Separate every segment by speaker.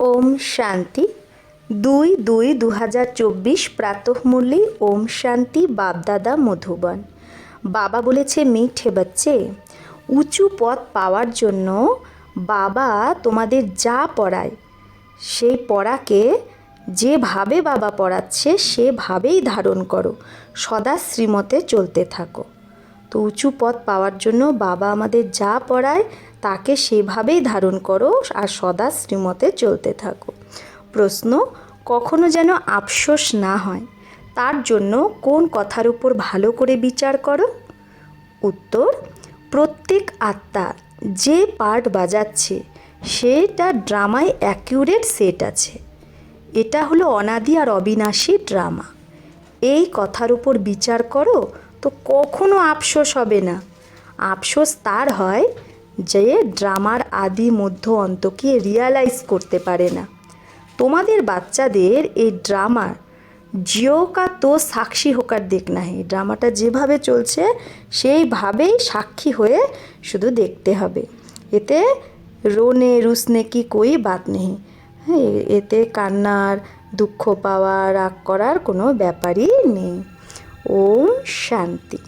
Speaker 1: ওম শান্তি। দুই দুই দু হাজার চব্বিশ প্রাতঃমূল্যে ওম শান্তি বাপদাদা মধুবন। বাবা বলেছে, মিঠে বাচ্চে, উঁচু পথ পাওয়ার জন্য বাবা তোমাদের যা পড়ায়, সেই পড়াকে যেভাবে বাবা পড়াচ্ছে, সেভাবেই ধারণ করো, সদা শ্রীমতে চলতে থাকো। তো উঁচু পথ পাওয়ার জন্য বাবা আমাদের যা পড়ায় তাকে সেভাবেই ধারণ করো আর সদা শ্রীমতে চলতে থাকো। প্রশ্ন, কখনো যেন আফসোস না হয়, তার জন্য কোন কথার উপর ভালো করে বিচার করো? উত্তর, প্রত্যেক আত্মা যে পার্ট বাজাচ্ছে, সেটা ড্রামায় অ্যাকিউরেট সেট আছে। এটা হলো অনাদি আর অবিনাশী ড্রামা। এই কথার উপর বিচার করো, তো কখনো আফসোস হবে না। আফসোস তার হয় যে ড্রামার আদি মধ্য অন্তকে রিয়ালাইজ করতে পারে না। তোমাদের বাচ্চাদের এই ড্রামার জিওকা তো সাক্ষী হোকার দেখ না হে। ড্রামাটা যেভাবে চলছে, সেইভাবেই সাক্ষী হয়ে শুধু দেখতে হবে। এতে রোনে রুসনে কি কই বাত নেই। হ্যাঁ এতে কান্নার, দুঃখ পাওয়া রাগ করার কোনো ব্যাপারই নেই। ওম শান্তি।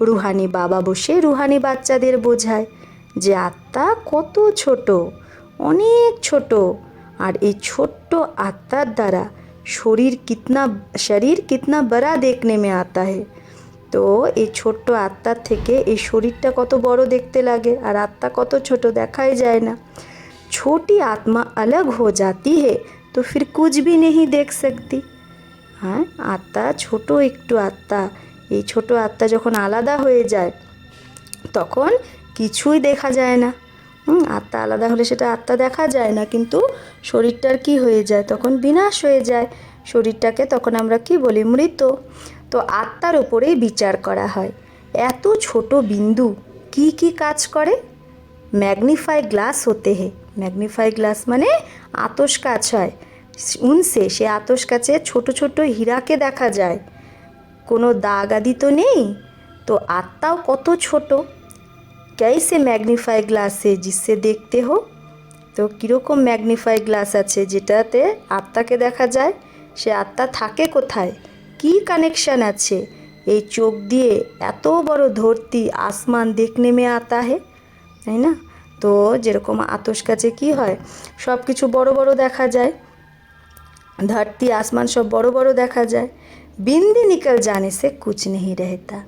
Speaker 1: রুহানি বাবা বসে রুহানি বাচ্চাদের বোঝায়। যে আত্মা কত ছোট অনেক ছোট আর এই ছোট্ট আত্মার দ্বারা শরীর কিতনা শরীর কিতনা বড়া দেখনে মে আতা হে তো এই ছোট্ট আত্মার থেকে এই শরীরটা কত বড় দেখতে লাগে আর আত্মা কত ছোট দেখাই যায় না छोटी आत्मा अलग हो जाती है तो फिर कुछ भी नहीं देख सकती হ্যাঁ আত্মা ছোট একটু আত্মা এই ছোট আত্মা যখন আলাদা হয়ে যায় তখন কিছুই দেখা যায় না। হুম, আত্মা আলাদা হলে সেটা আত্মা দেখা যায় না, কিন্তু শরীরটার কি হয়ে যায়? তখন বিনাশ হয়ে যায়। শরীরটাকে তখন আমরা কি বলি? মৃত। তো আত্মার ওপরেই বিচার করা হয়। এত ছোট বিন্দু কি কি কাজ করে? ম্যাগনিফাই গ্লাস হতে হে। ম্যাগনিফাই গ্লাস মানে আতস কাচ হয়। উনসে সে আতস কাছে ছোট ছোট হীরাকে দেখা যায়। কোনো দাগ আদি তো নেই। তো আত্মাও কত ছোট। कैसे ম্যাগনিফাই গ্লাসে जिससे দেখতে হো তো কীরকম ম্যাগনিফাই গ্লাস আছে যেটাতে আত্মাকে দেখা যায় সে আত্মা থাকে কোথায় কি কানেকশন আছে এই চোখ দিয়ে এত বড় ধরতি আসমান দেখনে মে আতা হে তাই না তো যেরকম আতস কাছে কি হয় সব কিছু বড় বড় দেখা যায় ধরতি আসমান সব বড় বড় দেখা যায় বিন্দি নিকল জানে সে কুচ নেই রহতা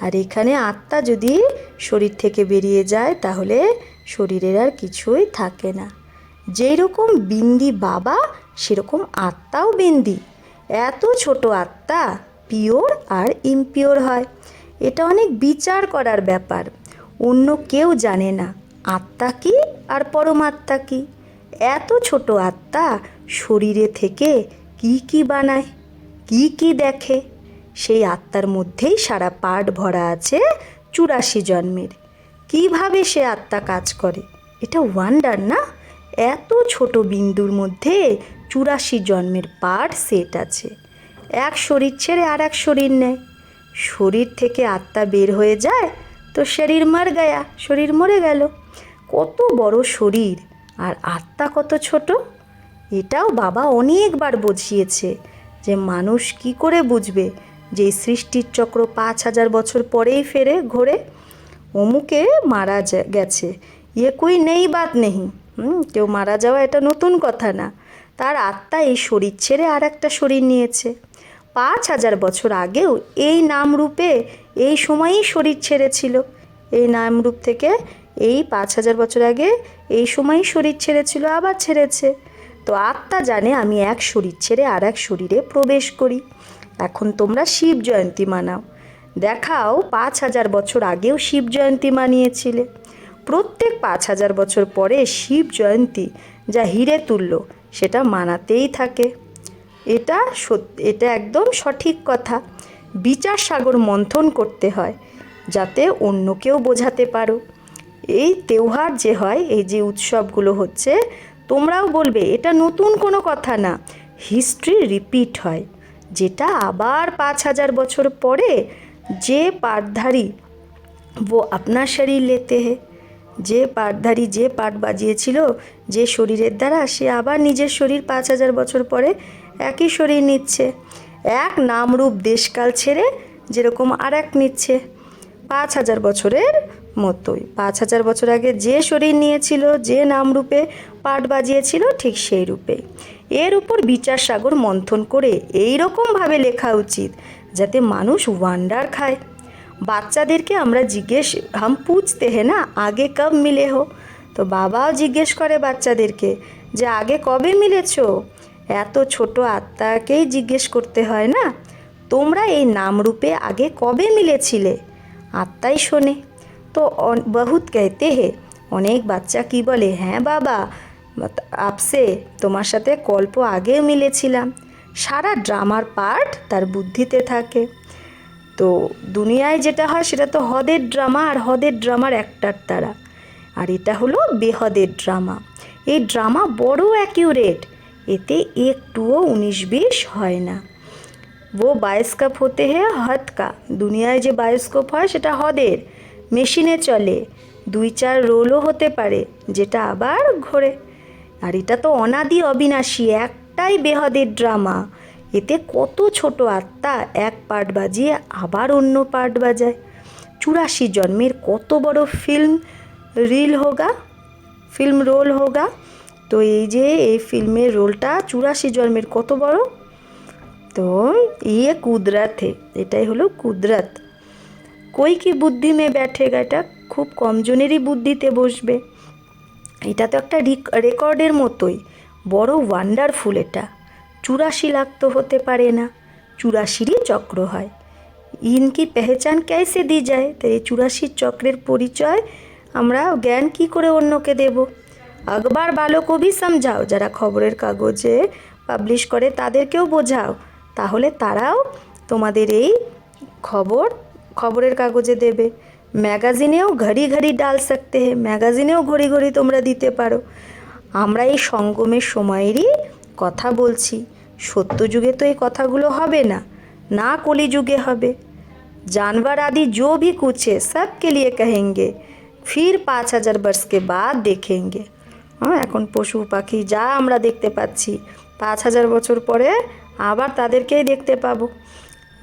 Speaker 1: আর এখানে আত্মা যদি শরীর থেকে বেরিয়ে যায়, তাহলে শরীরের আর কিছুই থাকে না। যেই রকম বিন্দি বাবা, সেরকম আত্মাও বিন্দি। এত ছোট আত্মা পিওর আর ইমপিওর হয়। এটা অনেক বিচার করার ব্যাপার। অন্য কেউ জানে না আত্মা কি আর পরমাত্মা কি। এত ছোট আত্মা শরীরে থেকে কি কি বানায়, কি কি দেখে। সেই আত্মার মধ্যেই সারা পাঠ ভরা আছে চুরাশি জন্মের। কীভাবে সে আত্মা কাজ করে? এটা ওয়ান্ডার না? এত ছোট বিন্দুর মধ্যে চুরাশি জন্মের পাঠ সেট আছে। এক শরীর ছেড়ে আর এক শরীর নেয়। শরীর থেকে আত্মা বের হয়ে যায়, তো শরীর মার গায়া, শরীর মরে গেল। কত বড় শরীর, আর আত্মা কত ছোট? এটাও বাবা অনেকবার বুঝিয়েছে যে মানুষ কি করে বুঝবে? যে সৃষ্টির চক্র পাঁচ হাজার বছর পরেই ফেরে, ঘোরে, অমুকে মারা গেছে। ইয়ে কুই নেই বাদ নেই হুম, কেউ মারা যাওয়া এটা নতুন কথা না। তার আত্মা এই শরীর ছেড়ে আর একটা শরীর নিয়েছে। পাঁচ হাজার বছর আগেও এই নামরূপে এই সময়ই শরীর ছেড়েছিল। এই নামরূপ থেকে এই পাঁচ হাজার বছর আগে এই সময়ই শরীর ছেড়েছিল, আবার ছেড়েছে। তো আত্মা জানে আমি এক শরীর ছেড়ে আর এক শরীরে প্রবেশ করি। এখন তোমরা শিব জয়ন্তী মানাও। দেখাও, পাঁচ হাজার বছর আগেও শিব জয়ন্তী মানিয়েছিলে। প্রত্যেক পাঁচ হাজার বছর পরে শিব জয়ন্তী যা হিরে তুল্য, সেটা মানাতেই থাকে। এটা সত্যি এটা একদম সঠিক কথা। বিচার সাগর মন্থন করতে হয়, যাতে অন্যকেও বোঝাতে পারো। এই তেওহার যে হয়, এই যে উৎসবগুলো হচ্ছে, তোমরাও বলবে, এটা নতুন কোনো কথা না। হিস্ট্রি রিপিট হয়। যেটা আবার পাঁচ হাজার বছর পরে যে পাটধারী ও আপনার শরীর লেতে হে, যে পাটধারী যে পাট বাজিয়েছিল, যে শরীরের দ্বারা সে আবার নিজের শরীর পাঁচ হাজার বছর পরে একই শরীর নিচ্ছে। এক নামরূপ দেশকাল ছেড়ে যেরকম আর এক নিচ্ছে। পাঁচ হাজার বছরের মতোই। পাঁচ হাজার বছর আগে যে শরীর নিয়েছিল, যে নামরূপে পাট বাজিয়েছিল, ঠিক সেই রূপে এর উপর বিচার সাগর মন্থন করে এইরকমভাবে লেখা উচিত যাতে মানুষ ওয়ান্ডার খায়। বাচ্চাদেরকে আমরা জিজ্ঞেস, হাম পুজতে হে হ্যাঁ না? আগে কব মিলে হো? তো বাবাও জিজ্ঞেস করে বাচ্চাদেরকে যে, আগে কবে মিলেছ? এত ছোট আত্মাকেই জিজ্ঞেস করতে হয় না। তোমরা এই নামরূপে আগে কবে মিলেছিলে? আত্মাই শোনে। তো বহুত কেতে হে, অনেক বাচ্চা কি বলে হ্যাঁ বাবা আপসে তোমার সাথে কল্প আগেও মিলেছিলাম। সারা ড্রামার পার্ট তার বুদ্ধিতে থাকে। তো দুনিয়ায় যেটা হয় সেটা তো হদের ড্রামা আর হদের ড্রামার একটার দ্বারা আর এটা হলো বেহদের ড্রামা। এই ড্রামা বড় অ্যাকিউরেট, এতে একটুও উনিশ বিশ হয় না। ও বায়োস্কোপ হতে হে হদ কা দুনিয়ায় যে বায়োস্কোপ হয় সেটা হদের। মেশিনে চলে। দুই চার রোলও হতে পারে, যেটা আবার ঘোরে। আর এটা তো অনাদি অবিনাশী, একটাই বেহদের ড্রামা। এতে কত ছোট আত্মা এক পার্ট বাজিয়ে আবার অন্য পার্ট বাজায়। চুরাশি জন্মের কত বড় ফিল্ম রিল হোগা, ফিল্ম রোল হোগা। তো এই যে এই ফিল্মের রোলটা চুরাশি জন্মের কত বড়? তো ইয়ে কুদরত এটাই হলো কুদরত। কই কি বুদ্ধি মে ব্যাঠেগা, এটা খুব কমজনেরই বুদ্ধিতে বসবে। এটা তো একটা রিক- রেকর্ডের মতোই। বড় ওয়ান্ডারফুল এটা। চুরাশি লাখ তো হতে পারে না। চুরাশিরই চক্র হয়। ইনকি পেহচান ক্যাসে দি যায়? তো এই চুরাশি চক্রের পরিচয় আমরা জ্ঞান কি করে অন্যকে দেব? আকবার বালকও সমঝাও, যারা খবরের কাগজে পাবলিশ করে তাদেরকেও বোঝাও। তাহলে তারাও তোমাদের এই খবর খবরের কাগজে দেবে। ম্যাগাজিনেও ঘড়ি ঘড়ি ডাল सकते हैं ম্যাগাজিনেও ঘড়ি ঘড়ি তোমরা দিতে পারো আমরা এই সঙ্গমের সময়েরই কথা বলছি সত্য যুগে তো এই কথাগুলো হবে না না কলিযুগে হবে जानवर आदि जो भी कुछ है सबके लिए कहेंगे फिर পাঁচ হাজার বর্ষ के बाद देखेंगे হ্যাঁ এখন পশু পাখি যা আমরা দেখতে পাচ্ছি পাঁচ হাজার বছর পরে আবার তাদেরকেই দেখতে পাবো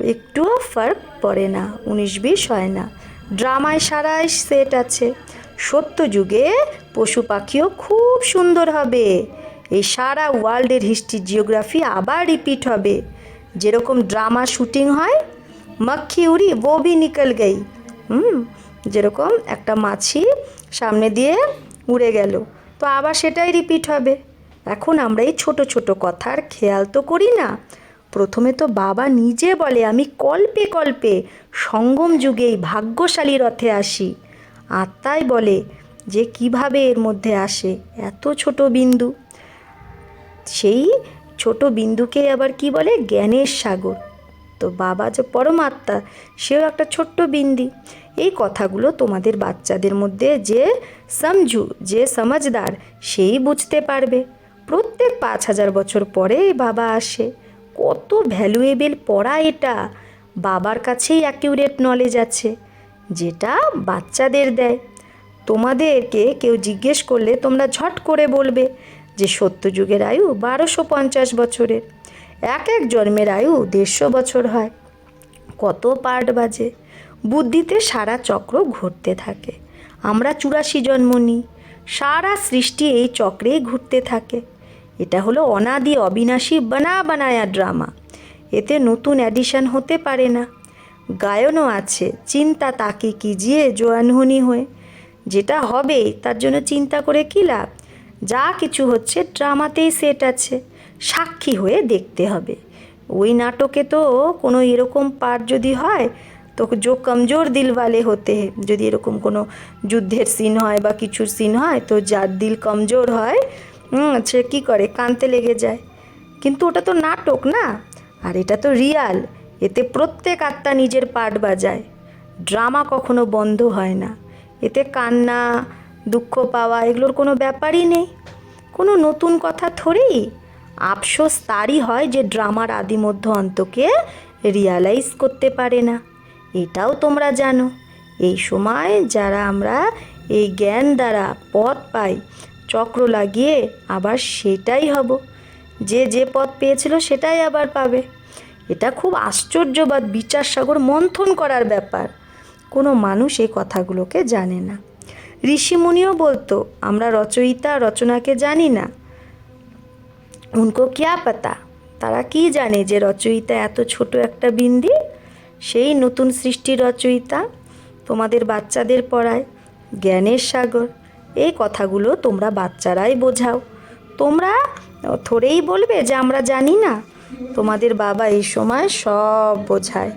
Speaker 1: একটুও ফার্ক পড়ে না উনিশ বিশ হয় না ড্রামায় সারাই সেট আছে। সত্য যুগে পশু পাখিও খুব সুন্দর হবে। এই সারা ওয়ার্ল্ডের হিস্ট্রি, জিওগ্রাফি আবার রিপিট হবে। যেরকম ড্রামা শুটিং হয় মক্খি উড়ি ভি নিকল গেই হুম, যেরকম একটা মাছি সামনে দিয়ে উড়ে গেল। তো আবার সেটাই রিপিট হবে। এখন আমরা এই ছোট ছোট কথার খেয়াল তো করি না। প্রথমে তো বাবা নিজে বলে, আমি কল্পে কল্পে সঙ্গম যুগেই ভাগ্যশালী রথে আসি। আত্মাই বলে যে, কীভাবে এর মধ্যে আসে? এত ছোট বিন্দু। সেই ছোট বিন্দুকে আবার কি বলে? জ্ঞানের সাগর। তো বাবা যে পরমাত্মা, সেও একটা ছোট্ট বিন্দি। এই কথাগুলো তোমাদের বাচ্চাদের মধ্যে যে সমঝু, যে সমাজদার সেই বুঝতে পারবে। প্রত্যেক পাঁচ হাজার বছর পরে বাবা আসে। কত ভ্যালুয়েবেল পড়া এটা। বাবার কাছেই অ্যাকিউরেট নলেজ আছে, যেটা বাচ্চাদের দেয়। তোমাদেরকে কেউ জিজ্ঞেস করলে তোমরা ঝট করে বলবে যে সত্যযুগের আয়ু বারোশো পঞ্চাশ বছরের। এক এক জন্মের আয়ু দেড়শো বছর হয়। কত পার্ট বাজে। বুদ্ধিতে সারা চক্র ঘুরতে থাকে। আমরা চুরাশি জন্ম নিই। সারা সৃষ্টি এই চক্রেই ঘুরতে থাকে। এটা হলো অনাদি অবিনাশী বানা বানায়া ড্রামা। এতে নতুন অ্যাডিশন হতে পারে না। গায়নও আছে, চিন্তা তাকে কিজিয়ে জো আনহনি হয়ে। যেটা হবে, তার জন্য চিন্তা করে কী লাভ? যা কিছু হচ্ছে, ড্রামাতেই সেট আছে। সাক্ষী হয়ে দেখতে হবে। ওই নাটকে তো কোনো এরকম পার্ট যদি হয়, তো জো কমজোর দিলওয়ালে হতে। যদি এরকম কোনো যুদ্ধের সিন হয় বা কিছুর সিন হয়, তো যার দিল কমজোর হয় সে কী করে? কানতে লেগে যায়। কিন্তু ওটা তো নাটক না? আর এটা তো রিয়াল। এতে প্রত্যেক আত্মা নিজের পার্ট বাজায়। ড্রামা কখনো বন্ধ হয় না। এতে কান্না, দুঃখ পাওয়া এগুলোর কোনো ব্যাপারই নেই। কোনো নতুন কথা থরেই আফসোস তারই হয় যে ড্রামার আদি মধ্য অন্তকে রিয়ালাইজ করতে পারে না। এটাও তোমরা জানো। এই সময় যারা আমরা
Speaker 2: এই জ্ঞান দ্বারা পথ পাই চক্র লাগিয়ে আবার সেটাই হব। যে যে পথ পেয়েছিল সেটাই আবার পাবে। এটা খুব আশ্চর্যবাদ বিচার সাগর মন্থন করার ব্যাপার। কোনো মানুষ এই কথাগুলোকে জানে না। ঋষিমুনিও বলতো, আমরা রচয়িতা, রচনাকে জানি না। উনকো কিয়া পাতা? তারা কি জানে যে রচয়িতা এত ছোট একটা বিন্দি? সেই নতুন সৃষ্টির রচয়িতা তোমাদের বাচ্চাদের পড়ায়। জ্ঞানের সাগর। এই কথাগুলো তোমরা বাচ্চারাই বোঝাও। তোমরা থোড়েই বলবে যে আমরা জানি না। তোমাদের বাবা এই সময় সব বোঝায়।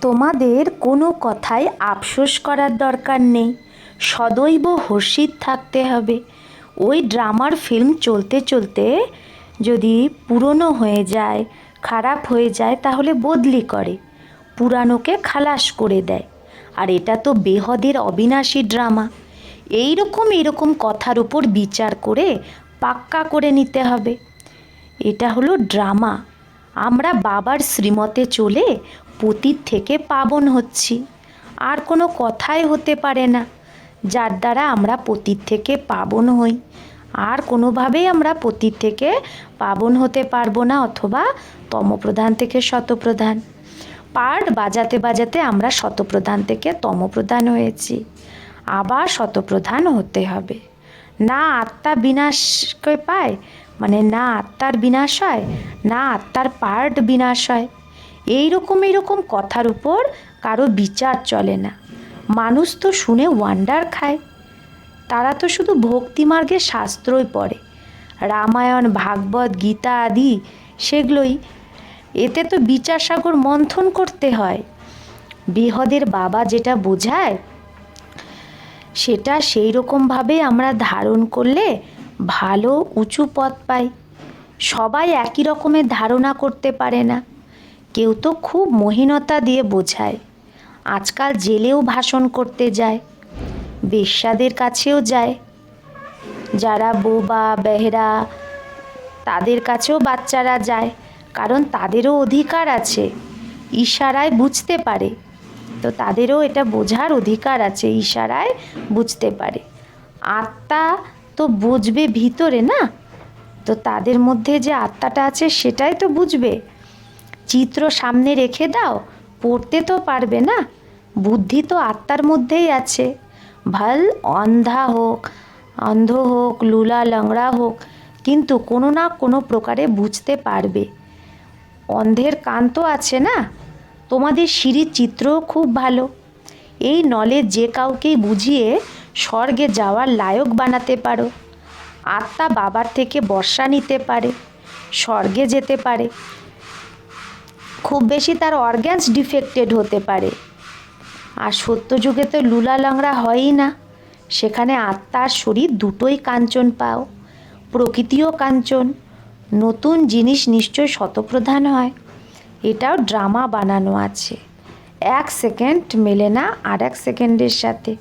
Speaker 2: তোমাদের কোনো কথায় আফসোস করার দরকার নেই। সদৈব হর্ষিত থাকতে হবে। ওই ড্রামার ফিল্ম চলতে চলতে যদি পুরনো হয়ে যায়, খারাপ হয়ে যায়, তাহলে বদলি করে। পুরানোকে খালাস করে দেয়। আর এটা তো বেহদের অবিনাশী ড্রামা। এই রকম এরকম কথার উপর বিচার করে পাক্কা করে নিতে হবে। এটা হলো ড্রামা। আমরা বাবার শ্রীমতে চলে পতীত থেকে পাবন হচ্ছি। আর কোনো কথাই হতে পারে না। যার দ্বারা আমরা পতীত থেকে পাবন হই। আর কোনোভাবেই আমরা পতীত থেকে পাবন হতে পারব না অথবা তমপ্রধান থেকে শতপ্রধান। পার্ট বাজাতে বাজাতে আমরা শতপ্রধান থেকে তমপ্রধান হয়েছি। আবার শতপ্রধান হতে হবে। না আত্মা বিনাশকে পায় মানে না আত্মার বিনাশ হয়, না আত্মার পার্ট বিনাশ হয়। এইরকম এইরকম কথার উপর কারও বিচার চলে না। মানুষ তো শুনে ওয়ান্ডার খায়। তারা তো শুধু ভক্তিমার্গের শাস্ত্রই পড়ে। রামায়ণ, ভাগবত, গীতা আদি, সেগুলোই এতে তো বিচার সাগর মন্থন করতে হয়। বেহদের বাবা যেটা বোঝায়, সেটা সেই রকমভাবে আমরা ধারণ করলে ভালো উঁচু পথ পাই। সবাই একই রকমের ধারণা করতে পারে না। কেউ তো খুব মহিনতা দিয়ে বোঝায়, আজকাল জেলেও ভাষণ করতে যায়, বেশ্যাদের কাছেও যায়। যারা বোবা বেহেরা, তাদের কাছেও বাচ্চারা যায়। কারণ তাদেরও অধিকার আছে। ইশারায় বুঝতে পারে। তো তাদেরও এটা বোঝার অধিকার আছে, ইশারায় বুঝতে পারে। আত্মা তো বুঝবে ভিতরে না? তো তাদের মধ্যে যে আত্মাটা আছে সেটাই তো বুঝবে। চিত্র সামনে রেখে দাও, পড়তে তো পারবে না। বুদ্ধি তো আত্মার মধ্যেই আছে। ভালো অন্ধা হোক, অন্ধ হোক, লুলা, লংড়া হোক, কিন্তু কোনো না কোনো প্রকারে বুঝতে পারবে। অন্ধের কান তো আছে না? তোমাদের সিঁড়ির চিত্রও খুব ভালো। এই নলেজ যে কাউকেই বুঝিয়ে স্বর্গে যাওয়ার লায়ক বানাতে পারো। আত্মা বাবার থেকে বর্ষা নিতে পারে, স্বর্গে যেতে পারে। খুব বেশি তার অর্গ্যানস ডিফেক্টেড হতে পারে। আর সত্য যুগে তো লুলা লংড়া হয়ই না। সেখানে আত্মার শরীর দুটোই কাঞ্চন পাও, প্রকৃতিও কাঞ্চন। নতুন জিনিস নিশ্চয় শতপ্রধান হয়। এটাও ড্রামা বানানো আছে। এক সেকেন্ড মেলে না আর এক সেকেন্ডের সাথে।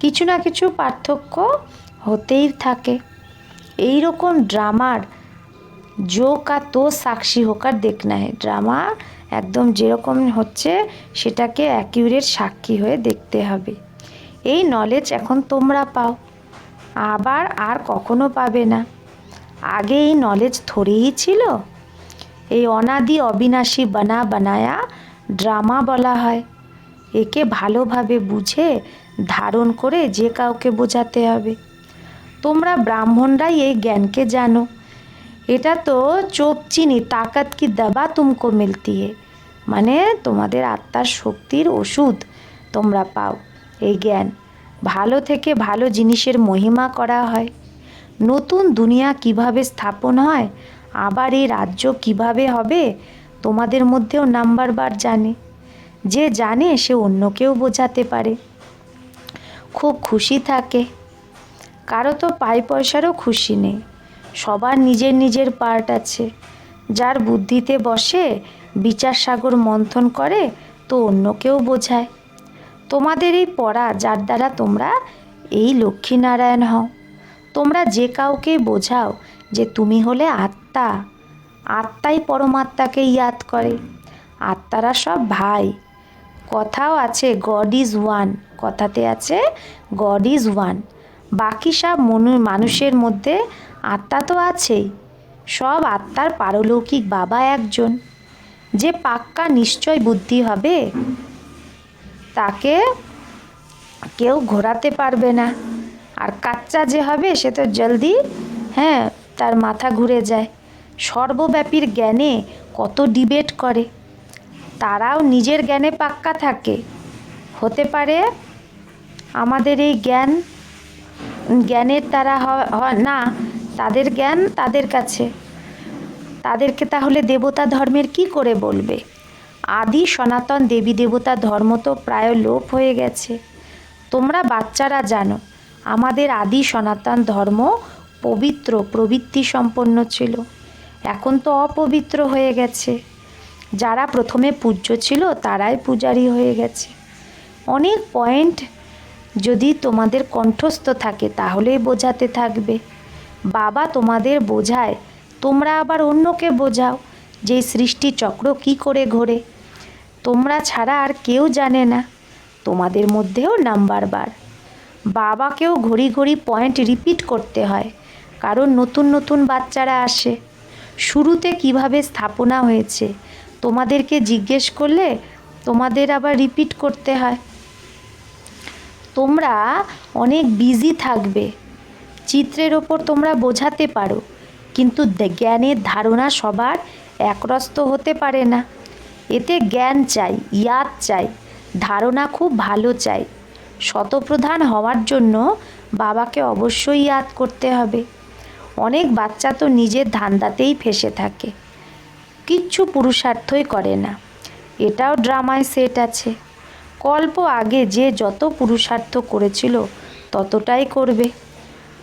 Speaker 2: কিছু না কিছু পার্থক্য হতেই থাকে। এই রকম ড্রামার জো কা তো সাক্ষী হোক আর দেখ না ড্রামা একদম যেরকম হচ্ছে সেটাকে অ্যাকিউরেট সাক্ষী হয়ে দেখতে হবে। এই নলেজ এখন তোমরা পাও। আবার আর কখনো পাবে না। আগে এই নলেজ থরেই ছিল। এই অনাদি অবিনাশী বানা বানায়া ড্রামা বলা হয়। একে ভালোভাবে বুঝে, ধারণ করে যে কাউকে বোঝাতে হবে। তোমরা ব্রাহ্মণরাই এই জ্ঞানকে জানো। এটা তো চোপ চিনি, তাকাত কি দাবা তুমকো মিলতি হে মানে তোমাদের আত্মার শক্তির ওষুধ তোমরা পাও। এই জ্ঞান ভালো থেকে ভালো জিনিসের মহিমা করা হয়। নতুন দুনিয়া কীভাবে স্থাপন হয়? আবার এই রাজ্য কীভাবে হবে? তোমাদের মধ্যেও নাম্বার বার জানে। যে জানে, সে অন্যকেও বোঝাতে পারে। খুব খুশি থাকে। কারও তো পাই পয়সারও খুশি নেই। সবার নিজের নিজের পার্ট আছে। যার বুদ্ধিতে বসে, বিচার সাগর মন্থন করে, তো অন্যকেও বোঝায়। তোমাদের এই পড়া, যার দ্বারা তোমরা এই লক্ষ্মীনারায়ণ হও। তোমরা যে কাউকে বোঝাও যে তুমি হলে আত্মা। আত্মাই পরমাত্মাকে ইয়াদ করে। আত্মারা সব ভাই। কথাও আছে গড ইজ ওয়ান কথাতে আছে গড ইজ ওয়ান বাকি সব মনু, মানুষের মধ্যে আত্মা তো আছেই। সব আত্মার পারলৌকিক বাবা একজন। যে পাক্কা নিশ্চয় বুদ্ধি হবে, তাকে কেউ ঘোরাতে পারবে না। আর কাচ্চা যে হবে সে তো জলদি হ্যাঁ তার মাথা ঘুরে যায়। সর্বব্যাপীর জ্ঞানে কত ডিবেট করে। তারাও নিজের জ্ঞানে পাক্কা থাকে। হতে পারে আমাদের এই জ্ঞান, জ্ঞানের তারা না, তাদের জ্ঞান তাদের কাছে। তাদেরকে তাহলে দেবতা ধর্মের কি করে বলবে? আদি সনাতন দেবী দেবতা ধর্ম তো প্রায় লোপ হয়ে গেছে। তোমরা বাচ্চারা জানো আমাদের আদি সনাতন ধর্ম পবিত্র প্রবৃত্তি সম্পন্ন ছিল। এখন তো অপবিত্র হয়ে গেছে। যারা প্রথমে পূজ্য ছিল, তারাই পূজারী হয়ে গেছে। অনেক পয়েন্ট যদি তোমাদের কণ্ঠস্থ থাকে, তাহলেই বোঝাতে থাকবে। বাবা তোমাদের বোঝায়, তোমরা আবার অন্যকে বোঝাও যে সৃষ্টি চক্র কি করে ঘোরে। তোমরা ছাড়া আর কেউ জানে না। তোমাদের মধ্যেও নাম্বার বার। বাবাকেও ঘড়ি ঘড়ি পয়েন্ট রিপিট করতে হয়, কারণ নতুন নতুন বাচ্চারা আসে। শুরুতে কীভাবে স্থাপনা হয়েছে, তোমাদেরকে জিজ্ঞেস করলে তোমাদের আবার রিপিট করতে হয়। তোমরা অনেক বিজি থাকবে, চিত্রের ওপর তোমরা বোঝাতে পারো, কিন্তু জ্ঞানের ধারণা সবার একরস্ত হতে পারে না। এতে জ্ঞান চাই, ইয়াদ চাই, ধারণা খুব ভালো চাই। শতপ্রধান হওয়ার জন্য বাবাকে অবশ্যই ইয়াদ করতে হবে। অনেক বাচ্চা তো নিজের ধান্দাতেই ফেসে থাকে। কিচ্ছু পুরুষার্থই করে না। এটাও ড্রামায় সেট আছে। কল্প আগে যে যত পুরুষার্থ করেছিল, ততটাই করবে।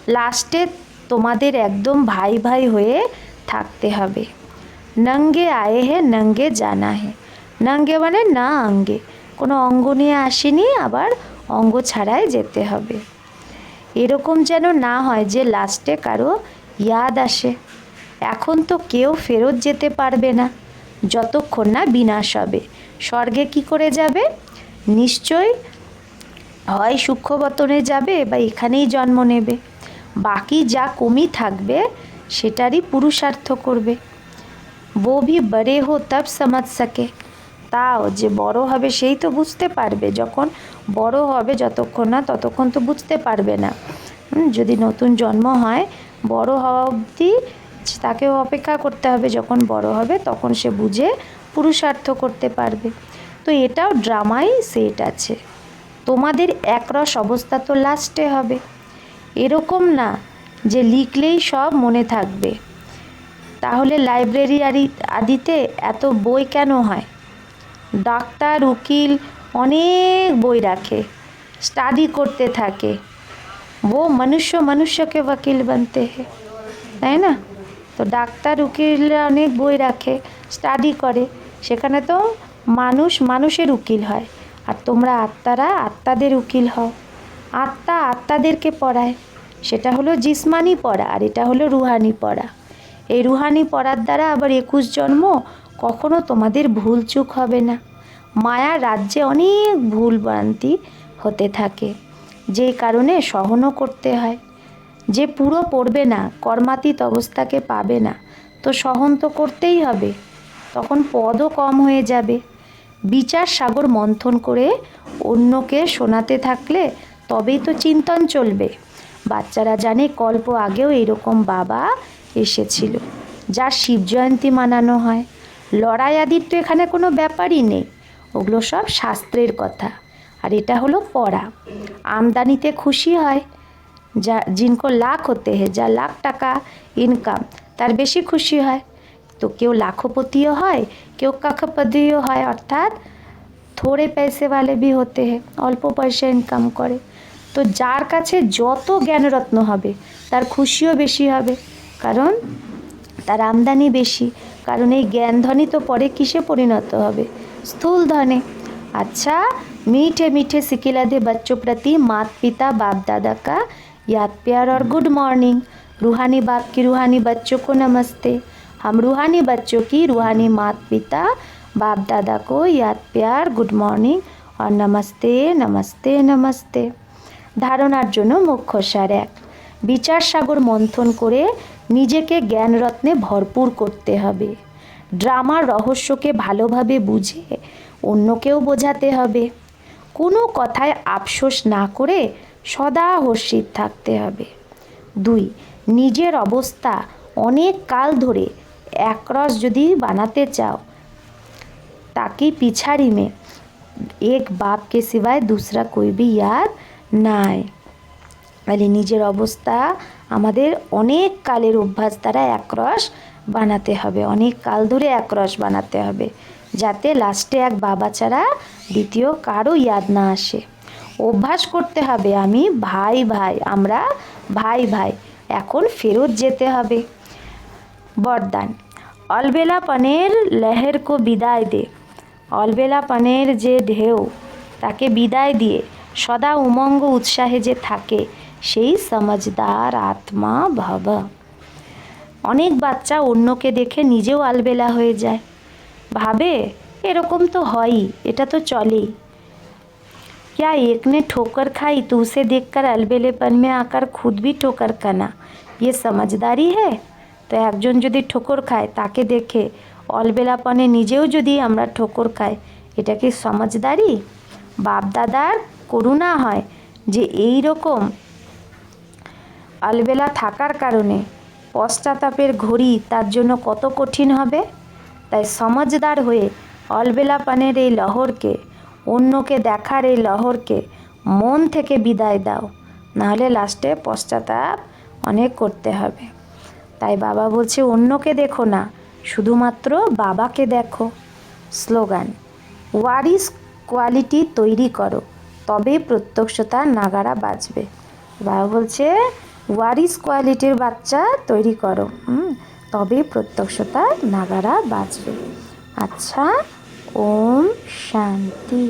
Speaker 2: লাস্টে তোমাদের একদম ভাই ভাই হয়ে থাকতে হবে। নঙ্গে আয়ে হে, নঙ্গে জানা হে। নঙ্গে মানে না আঙ্গে। কোনো অঙ্গ নিয়ে আসেনি, আবার অঙ্গ ছাড়াই যেতে হবে। এরকম যেন না হয় যে লাস্টে কারও ইয়াদ আসে। এখন তো কেউ ফেরত যেতে পারবে না। যতক্ষণ না বিনাশ হবে। স্বর্গে কি করে যাবে? নিশ্চয় হয় সূক্ষ্মবতনে যাবে বা এখানেই জন্ম নেবে। বাকি যা কমি থাকবে, সেটারই পুরুষার্থ করবে। বো বড়ে হো তব সমাজ সাকে তাও যে বড় হবে সেই তো বুঝতে পারবে যখন বড় হবে যতক্ষণ না ততক্ষণ তো বুঝতে পারবে না। যদি নতুন জন্ম হয়, বড় হওয়া অবধি তাকেও অপেক্ষা করতে হবে যখন বড় হবে, তখন সে বুঝে পুরুষার্থ করতে পারবে। তো এটাও ড্রামাই সেট আছে। তোমাদের একরস অবস্থা তো লাস্টে হবে। এরকম না যে লিখলেই সব মনে থাকবে। তাহলে লাইব্রেরি আদি, আদিতে এত বই কেন হয়? ডাক্তার, উকিল অনেক বই রাখে স্টাডি করতে থাকে। ও মনুষ্য মনুষ্যকে ওকিল বানতে হে, তাই না? তো ডাক্তার, উকিলরা অনেক বই রাখে স্টাডি করে। সেখানে তো মানুষ মানুষের উকিল হয়। আর তোমরা আত্মারা আত্মাদের উকিল হও। আত্মা আত্মাদেরকে পড়ায়। সেটা হলো জিসমানি পড়া, আর এটা হলো রুহানি পড়া। এই রুহানি পড়ার দ্বারা আবার একুশ জন্ম কখনো তোমাদের ভুল চুক হবে না। মায়ার রাজ্যে অনেক ভুল ভ্রান্তি হতে থাকে। যেই কারণে সহনও করতে হয়। যে পুরো পড়বে না, কর্মাতীত অবস্থাকে পাবে না, তো সহন তো করতেই হবে। তখন পদও কম হয়ে যাবে। বিচার সাগর মন্থন করে অন্যকে শোনাতে থাকলে তবেই তো চিন্তন চলবে। বাচ্চারা জানে কল্প আগেও এরকম বাবা এসেছিল, যার শিব জয়ন্তী মানানো হয়। লড়াই আদির তো এখানে কোনো ব্যাপারই নেই। ওগুলো সব শাস্ত্রের কথা। আর এটা হলো পড়া। আমদানিতে খুশি হয়। যা, জিনকো লাখ হতে হে যা লাখ টাকা ইনকাম তার বেশি খুশি হয়। তো কেউ লাখপতিও হয়, কেউ কাকপতিও হয়, অর্থাৎ থোড়ে পয়সেওয়ালে বি হতে হে অল্প পয়সা ইনকাম করে। তো যার কাছে যত জ্ঞানরত্ন হবে, তার খুশিও বেশি হবে, কারণ তার আমদানি বেশি। কারণ এই জ্ঞান ধনই তো পরে কিসে পরিণত হবে স্থূল ধনে अच्छा मीठे मीठे सिकिलादे बच्चों प्रति मात पिता बाप दादा का याद प्यार और गुड मॉर्निंग रूहानी बाप की रूहानी बच्चों को नमस्ते हम रूहानी बच्चों की रूहानी मात पिता बाप दादा को याद प्यार गुड मॉर्निंग আর নমস্তে নমস্তে নমস্তে ধারণার জন্য মুখ্য সার এক বিচার সাগর মন্থন করে নিজেকে জ্ঞানরত্নে ভরপুর করতে হবে। ড্রামার রহস্যকে ভালোভাবে বুঝে অন্যকেও বোঝাতে হবে। কোনো কথায় আফসোস না করে সদা হর্ষিত থাকতে হবে। দুই, নিজের অবস্থা অনেক কাল ধরে একরস যদি বানাতে চাও, তাকে পিছারি মে এক বাপকে সিবায় দুসরা কইবি બી নাই। ના নিজের অবস্থা আমাদের অনেক কালের অভ্যাস দ্বারা একরস বানাতে হবে। অনেক কাল ধরে একরস বানাতে হবে। যাতে লাস্টে এক বাবা ছাড়া দ্বিতীয় কারও ইয়াদ না আসে। অভ্যাস করতে হবে আমি ভাই ভাই, আমরা ভাই ভাই। এখন ফেরত যেতে হবে। বরদান। অলবেলাপনের লহেরকো বিদায় দে। অলবেলাপনের যে ঢেউ, তাকে বিদায় দিয়ে। সদা উমঙ্গ উৎসাহে যে থাকে। সেই সমজদার আত্মা ভব অনেক বাচ্চা অন্যকে দেখে নিজেও আলবেলা হয়ে যায় ভাবে এরকম তো হয়ই এটা তো চলেই क्या एक ने ठोकर खाई तो उसे देखकर अलबेलेपन में आकर खुद भी ठोकर खाना ये समझदारी है তো একজন যদি ঠোকর খায় তাকে দেখে অলবেলাপনে নিজেও যদি আমরা ঠোকর খাই এটা কি সমঝদারি বাপ দাদার করুণা হয় যে এই রকম অলবেলা থাকার কারণে পশ্চাতাপের ঘড়ি তার জন্য কত কঠিন হবে? তাই সমঝদার হয়ে অলবেলাপানের এই লহরকে, অন্যকে দেখার এই লহরকে মন থেকে বিদায় দাও। নাহলে লাস্টে পশ্চাতাপ অনেক করতে হবে। তাই বাবা বলছে, অন্যকে দেখো না, শুধুমাত্র বাবাকে দেখো। স্লোগান ওয়ারিস কোয়ালিটি তৈরি করো তবে প্রত্যক্ষতার নাগারা বাজবে বাবা বলছে ওয়ারিস কোয়ালিটির বাচ্চা তৈরি করো তবে প্রত্যক্ষতা নাগারা বাঁচবে। আচ্ছা ওম শান্তি।